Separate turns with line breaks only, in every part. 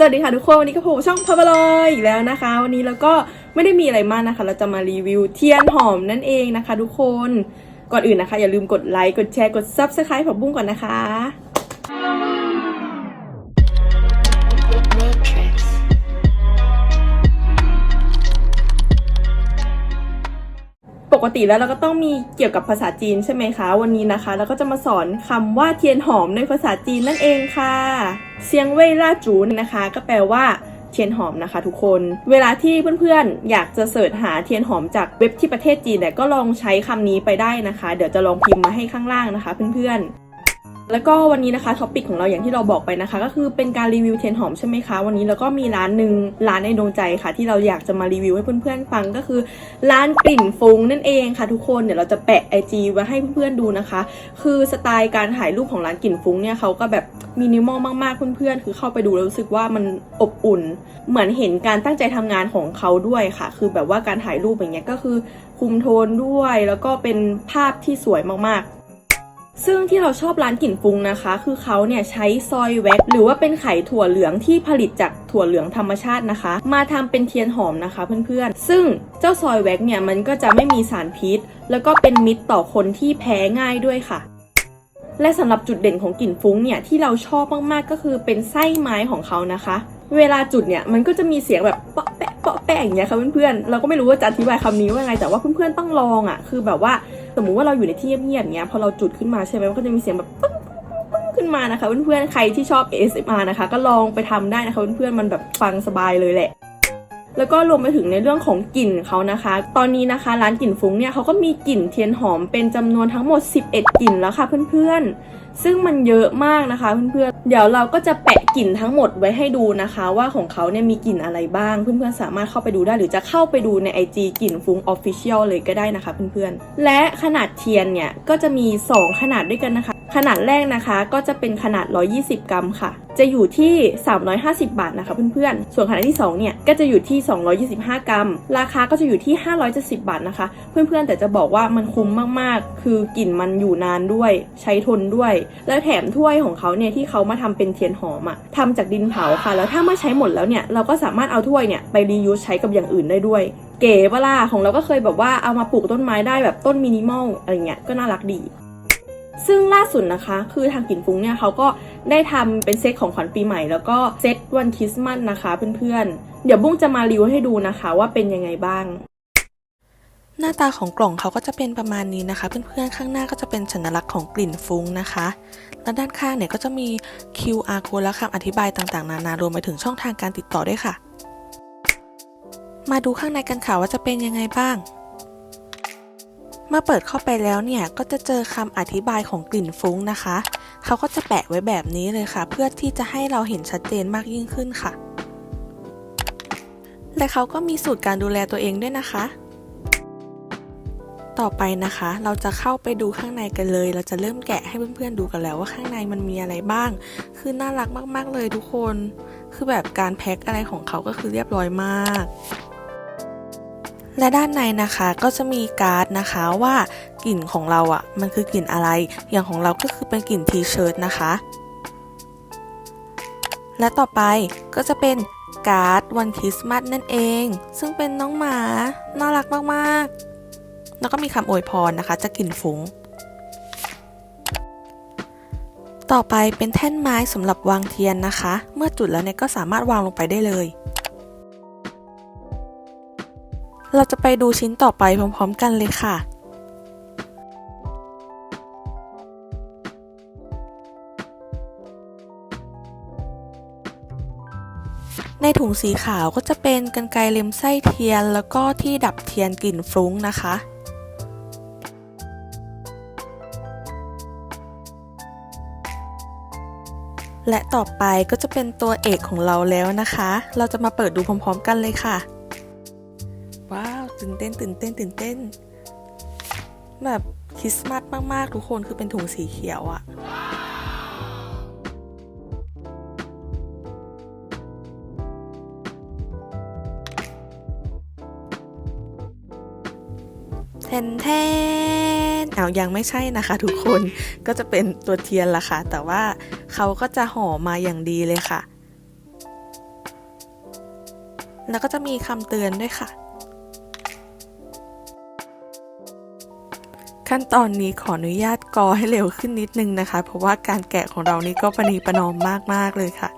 สวัสดีค่ะทุกคนวันนี้ก็ผมช่องพาบลอยอีกแล้วนะคะ วันนี้เราก็ไม่ได้มีอะไรมากนะคะ เราจะมารีวิวเทียนหอมนั่นเองนะคะ ทุกคนก่อนอื่นนะคะ อย่าลืมกดไลค์กดแชร์กด subscribe ผักบุ้งก่อนนะคะ กติแล้วเราก็ต้องมีเกี่ยวกับภาษาจีนใช่ไหมคะ วันนี้นะคะเราก็จะมาสอนคำว่าเทียนหอมในภาษาจีนนั่นเองค่ะเซียงเว่ยล่าจูนะคะ ก็แปลว่าเทียนหอมนะคะทุกคน เวลาที่เพื่อนๆ อยากจะเสิร์ชหาเทียนหอมจากเว็บที่ประเทศจีนเนี่ยก็ลองใช้คำนี้ไปได้นะคะ เดี๋ยวจะลองพิมพ์มาให้ข้างล่างนะคะ เพื่อนๆ แล้วก็วันนี้นะคะท็อปิกของเราอย่างที่เราบอกไปนะคะ ก็คือเป็นการรีวิวเทียนหอมใช่ไหมคะ วันนี้เราก็มีร้านหนึ่งร้านในดวงใจค่ะ ที่เราอยากจะมารีวิวให้เพื่อนๆฟังก็คือ ร้านกลิ่นฟุ้งนั่นเองค่ะ ทุกคนเดี๋ยวเราจะแปะไอจีไว้ให้เพื่อนๆดูนะคะ คือสไตล์การถ่ายรูปของร้านกลิ่นฟุ้งเนี่ยเขาก็แบบมินิมอลมากๆเพื่อนๆคือเข้าไปดูแล้วรู้สึกว่ามันอบอุ่น เหมือนเห็นการตั้งใจทำงานของเขาด้วยค่ะ คือแบบว่าการถ่ายรูปอย่างเงี้ยก็คือคุมโทนด้วย แล้วก็เป็นภาพที่สวยมากๆ ซึ่งที่เราชอบร้านกลิ่นฟุ้งนะคะ คือเขาเนี่ยใช้ซอยแว็กหรือว่าเป็นไข่ถั่วเหลืองที่ผลิตจากถั่วเหลืองธรรมชาตินะคะ มาทำเป็นเทียนหอมนะคะเพื่อนๆ ซึ่งเจ้าซอยแว็กเนี่ยมันก็จะไม่มีสารพิษ แล้วก็เป็นมิตรต่อคนที่แพ้ง่ายด้วยค่ะและสำหรับจุดเด่นของกลิ่นฟุ้งเนี่ยที่เราชอบมากๆก็คือเป็นไส้ไม้ของเขานะคะ เวลาจุดเนี่ยมันก็จะมีเสียงแบบเปาะแปะเปาะแปะอย่างเงี้ยค่ะเพื่อนๆเราก็ไม่รู้ว่าจะอธิบายคำนี้ว่าไงแต่ว่าเพื่อนๆต้องลองอะคือแบบว่า สมมุติว่าเราอยู่ในที่เงียบๆเงี้ยพอเราจุดขึ้นมาใช่ไหมมันก็จะมีเสียงแบบปึ้งปึ้งขึ้นมานะคะเพื่อนๆใครที่ชอบ ASMR นะคะ ก็ลองไปทำได้นะคะเพื่อนๆมันแบบฟังสบายเลยแหละ แล้วก็รวมไปถึงในเรื่องของกลิ่นเขานะคะ ตอนนี้นะคะร้านกลิ่นฟุ้งเนี่ยเขาก็มีกลิ่นเทียนหอมเป็นจำนวนทั้งหมด 11 กลิ่นแล้วค่ะเพื่อนๆ ซึ่งมันเยอะมากนะคะเพื่อนๆ เดี๋ยวเราก็จะแปะกลิ่นทั้งหมดไว้ให้ดูนะคะ ว่าของเขาเนี่ยมีกลิ่นอะไรบ้าง เพื่อนๆ สามารถเข้าไปดูได้หรือจะเข้าไปดูใน IG กลิ่นฟุ้ง Official เลยก็ได้นะคะเพื่อนๆ และขนาดเทียนเนี่ยก็จะมี 2 ขนาดด้วยกันนะคะ ขนาดแรกนะคะก็จะเป็นขนาด 120 กรัมค่ะ จะอยู่ที่ 350 บาทนะคะเพื่อนๆ ส่วนขนาดที่2เนี่ยก็จะอยู่ที่ 225 กรัม ราคาก็จะอยู่ที่ 570 บาทนะคะ เพื่อนๆ แต่จะบอกว่ามันคุ้มมากๆ คือกลิ่นมันอยู่นานด้วย ใช้ทนด้วย แล้วแถมถ้วยของเขาเนี่ยที่เขามาทำเป็นเทียนหอมอะทำจากดินเผาค่ะ แล้วถ้ามื่ใช้หมดแล้วเนี่ยเราก็สามารถเอาถ้วยเนี่ยไปรียูสใช้กับอย่างอื่นได้ด้วยเก๋เวลาของเราก็เคยแบบว่าเอามาปลูกต้นไม้ได้แบบต้นมินิมอลอะไรเงี้ยก็น่ารักดี ซึ่งล่าสุดนะคะ คือทางกลิ่นฟุ้งเนี่ยเขาก็ได้ทำเป็นเซตของขวัญปีใหม่ แล้วก็เซตวันคริสต์มาสนะคะเพื่อนๆ เดี๋ยวบุ้งจะมารีวิวให้ดูนะคะว่าเป็นยังไงบ้าง
หน้าตาของกล่องเขาก็จะเป็นประมาณนี้นะคะ เพื่อนๆข้างหน้าก็จะเป็นสัญลักษณ์ของกลิ่นฟุ้งนะคะ และด้านข้างเนี่ยก็จะมี QR code และคำอธิบายต่างๆ นานารวมไปถึงช่องทางการติดต่อด้วยค่ะ มาดูข้างในกันค่ะว่าจะเป็นยังไงบ้าง เมื่อเปิดเข้าไปแล้วเนี่ยก็จะเจอคำอธิบายของกลิ่นฟุ้งนะคะ เขาก็จะแปะไว้แบบนี้เลยค่ะ เพื่อที่จะให้เราเห็นชัดเจนมากยิ่งขึ้นค่ะ และเขาก็มีสูตรการดูแลตัวเองด้วยนะคะ ต่อไปนะคะ เราจะเข้าไปดูข้างในกันเลย เราจะเริ่มแกะให้เพื่อนๆดูกันแล้วว่าข้างในมันมีอะไรบ้าง คือน่ารักมากๆเลยทุกคน คือแบบการแพ็คอะไรของเขาก็คือเรียบร้อยมาก และด้านในนะคะก็จะมีการ์ดนะคะว่ากลิ่นของเราอะ่ะมันคือกลิ่นอะไร อย่างของเราก็คือเป็นกลิ่นทีเชิร์ตนะคะ และต่อไปก็จะเป็นการ์ดวันคริสต์มาสนั่นเอง ซึ่งเป็นน้องหมา น่ารักมากๆ แล้วก็มีคำอวยพรนะคะ จะกลิ่นฟุ้ง ต่อไปเป็นแท่นไม้สำหรับวางเทียนนะคะ เมื่อจุดแล้วเนี่ยก็สามารถวางลงไปได้เลย เราจะไปดูชิ้นต่อไปพร้อมๆกันเลยค่ะในถุงสีขาวก็จะเป็นกันไกรเล็มไส้เทียน แล้วก็ที่ดับเทียนกลิ่นฟรุ้งนะคะ และต่อไปก็จะเป็นตัวเอกของเราแล้วนะคะ เราจะมาเปิดดูพร้อมๆกันเลยค่ะาวตื่นเต้นตื่นเต้นตื่นเต้น แบบคริสต์มาสมาก ๆ ทุกคนคือเป็นถุงสีเขียวอะแทนแทนเอายังไม่ใช่นะคะ ทุกคนก็จะเป็นตัวเทียนละค่ะ แต่ว่าเขาก็จะห่อมาอย่างดีเลยค่ะ แล้วก็จะมีคำเตือนด้วยค่ะ ขั้นตอนนี้ขออนุญาตกอให้เร็วขึ้นนิดนึงนะคะ เพราะว่าการแกะของเรานี่ก็ประนีประนอมมากๆเลยค่ะ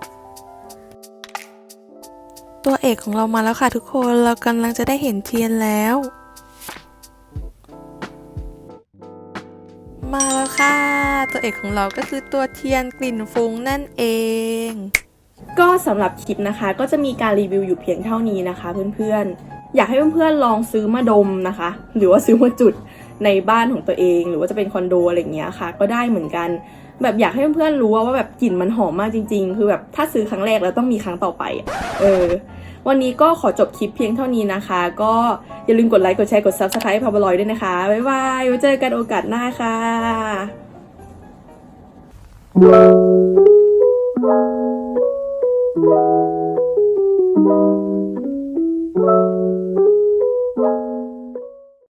ตัวเอกของเรามาแล้วค่ะทุกคนเรากำลังจะได้เห็นเทียนแล้ว มาแล้วค่ะ ตัวเอกของเราก็คือตัวเทียนกลิ่นฟุ้งนั่นเอง
ก็สำหรับคลิปนะคะ ก็จะมีการรีวิวอยู่เพียงเท่านี้นะคะ เพื่อนๆ อยากให้เพื่อนๆลองซื้อมาดมนะคะ หรือว่าซื้อมาจุด ในบ้านของตัวเอง หรือว่าจะเป็นคอนโดอะไรอย่างเงี้ยค่ะ ก็ได้เหมือนกัน แบบอยากให้เพื่อนๆรู้ว่าแบบกลิ่นมันหอมมากจริง ๆ คือแบบถ้าซื้อครั้งแรกแล้วต้องมีครั้งต่อไป เออ วันนี้ก็ขอจบคลิปเพียงเท่านี้นะคะ ก็อย่าลืมกดไลค์กดแชร์กด subscribe พาบลอยด้วยนะคะบ๊ายบายไว้เจอกันโอกาสหน้าค่ะ